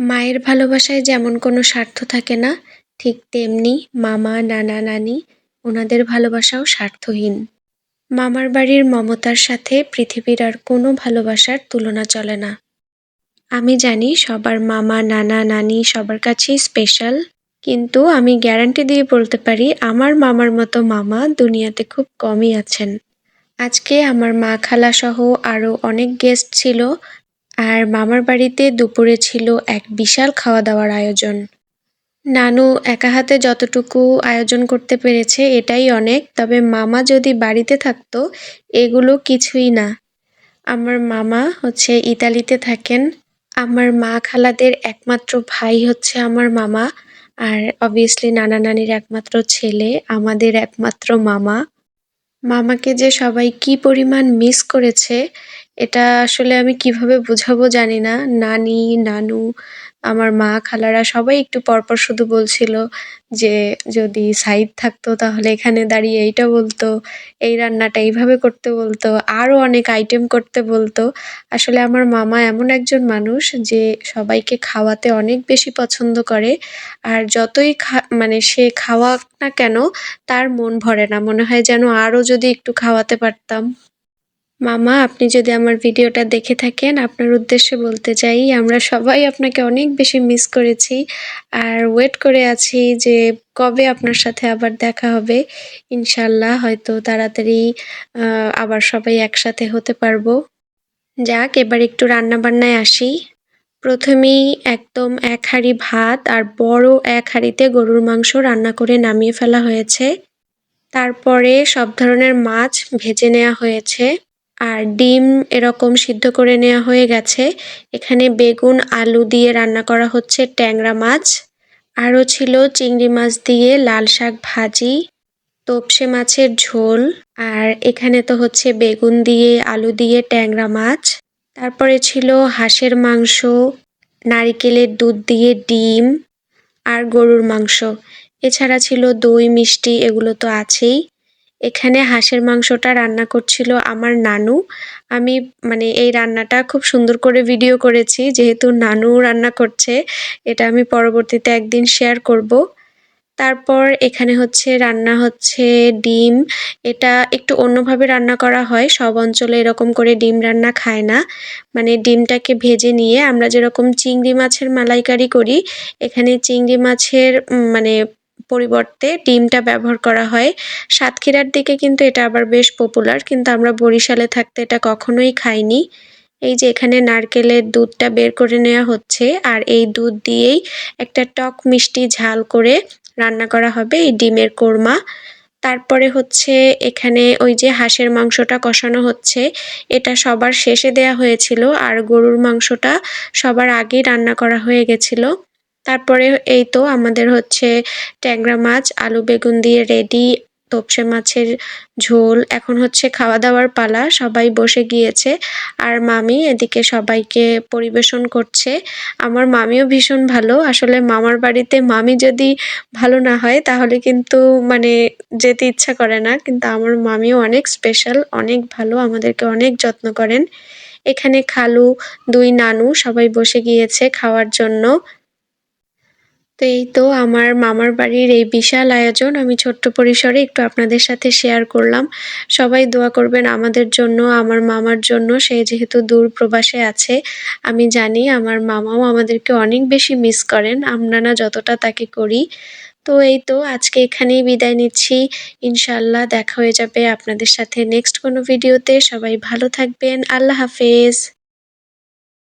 মায়ের ভালোবাসায় যেমন কোনো স্বার্থ থাকে না, ঠিক তেমনি মামা, নানা, নানি ওনাদের ভালোবাসাও স্বার্থহীন। মামার বাড়ির মমতার সাথে পৃথিবীর আর কোনো ভালোবাসার তুলনা চলে না। আমি জানি সবার মামা, নানা, নানি সবার কাছেই স্পেশাল কিন্তু আমি গ্যারান্টি দিয়ে বলতে পারি আমার মামার মতো মামা দুনিয়াতে খুব কমই আছেন। আজকে আমার মা খালা সহ আরও অনেক গেস্ট ছিল আর মামার বাড়িতে দুপুরে ছিল এক বিশাল খাওয়া দাওয়ার আয়োজন। নানু একা হাতে যতটুকু আয়োজন করতে পেরেছে এটাই অনেক, তবে মামা যদি বাড়িতে থাকতো, এগুলো কিছুই না। আমার মামা হচ্ছে ইতালিতে থাকেন। আমার মা খালাদের একমাত্র ভাই হচ্ছে আমার মামা, আর অবভিয়াসলি নানা নানির একমাত্র ছেলে, আমাদের একমাত্র মামা। মামাকে যে সবাই কি পরিমাণ মিস করেছে এটা আসলে আমি কীভাবে বুঝাবো জানি না। নানি, নানু, আমার মা, খালারা সবাই একটু পরপর শুধু বলছিল যে, যদি সাইদ থাকতো তাহলে এখানে দাঁড়িয়ে এইটা বলতো, এই রান্নাটা এইভাবে করতে বলতো আরও অনেক আইটেম করতে বলতো। আসলে আমার মামা এমন একজন মানুষ যে, সবাইকে খাওয়াতে অনেক বেশি পছন্দ করে। আর যতই খা মানে সে খাওয়াক না কেন, তার মন ভরে না। মনে হয় যেন আরও যদি একটু খাওয়াতে পারতাম। মামা, আপনি যদি আমার ভিডিওটা দেখে থাকেন, আপনার উদ্দেশ্যে বলতে চাই, আমরা সবাই আপনাকে অনেক বেশি মিস করেছি। আর ওয়েট করে আছি যে কবে আপনার সাথে আবার দেখা হবে। ইনশাল্লাহ হয়তো তাড়াতাড়ি আবার সবাই একসাথে হতে পারব। যাক, এবার একটু রান্না বান্নায় আসি। প্রথমেই একদম এক হাঁড়ি ভাত আর বড় এক হাঁড়িতে গরুর মাংস রান্না করে নামিয়ে ফেলা হয়েছে। তারপরে সব ধরনের মাছ ভেজে নেওয়া হয়েছে। আর ডিম এরকম সিদ্ধ করে নেওয়া হয়ে গেছে। এখানে বেগুন, আলু দিয়ে রান্না করা হচ্ছে ট্যাংরা মাছ। আরও ছিল চিংড়ি মাছ দিয়ে লাল শাক ভাজি, তোপসে মাছের ঝোল, আর এখানে তো হচ্ছে বেগুন দিয়ে, আলু দিয়ে ট্যাংরা মাছ। তারপরে ছিল হাঁসের মাংস, নারিকেলের দুধ দিয়ে ডিম, আর গরুর মাংস। এছাড়া ছিল দই, মিষ্টি, এগুলো তো আছেই। এখানে হাঁসের মাংসটা রান্না করছিল আমার নানু। আমি মানে এই রান্নাটা খুব সুন্দর করে ভিডিও করেছি, যেহেতু নানু রান্না করছে, এটা আমি পরবর্তীতে একদিন শেয়ার করব। তারপর এখানে হচ্ছে, রান্না হচ্ছে ডিম। এটা একটু অন্যভাবে রান্না করা হয়, সব অঞ্চলে এরকম করে ডিম রান্না খায় না। মানে ডিমটাকে ভেজে নিয়ে আমরা যেরকম চিংড়ি মাছের মালাইকারি করি, এখানে চিংড়ি মাছের মানে পরিবর্তে ডিমটা ব্যবহার করা হয়। সাতক্ষীরার দিকে কিন্তু এটা আবার বেশ পপুলার কিন্তু আমরা বরিশালে থাকতে এটা কখনোই খাইনি। এই যে এখানে নারকেলের দুধটা বের করে নেওয়া হচ্ছে, আর এই দুধ দিয়েই একটা টক মিষ্টি ঝাল করে রান্না করা হবে এই ডিমের কোরমা। তারপরে হচ্ছে এখানে ওই যে হাঁসের মাংসটা কষানো হচ্ছে, এটা সবার শেষে দেয়া হয়েছিল, আর গরুর মাংসটা সবার আগেই রান্না করা হয়ে গেছিল। তারপরে এই তো আমাদের হচ্ছে ট্যাংরা মাছ, আলু বেগুন দিয়ে রেডি তোপসে মাছের ঝোল, এখন হচ্ছে খাওয়া দাওয়ার পালা, সবাই বসে গিয়েছে। আর মামি এদিকে সবাইকে পরিবেশন করছে। আমার মামিও ভীষণ ভালো, আসলে মামার বাড়িতে মামি যদি ভালো না হয়, তাহলে কিন্তু মানে যেতে ইচ্ছা করে না, কিন্তু আমার মামিও অনেক স্পেশাল অনেক ভালো, আমাদেরকে অনেক যত্ন করেন। এখানে খালু, দুই নানু সবাই বসে গিয়েছে খাওয়ার জন্য। তো এই তো আমার মামার বাড়ির এই বিশাল আয়োজন আমি ছোট্ট পরিসরে একটু আপনাদের সাথে শেয়ার করলাম। সবাই দোয়া করবেন আমাদের জন্য, আমার মামার জন্য। সে যেহেতু দূর প্রবাসে আছে, আমি জানি আমার মামাও আমাদেরকে অনেক বেশি মিস করেন। আমরা না যতটা তাকে করি। তো এই তো, আজকে এখানেই বিদায় নিচ্ছি। ইনশাল্লাহ দেখা হয়ে যাবে আপনাদের সাথে নেক্সট কোনো ভিডিওতে সবাই ভালো থাকবেন। আল্লাহ হাফেজ।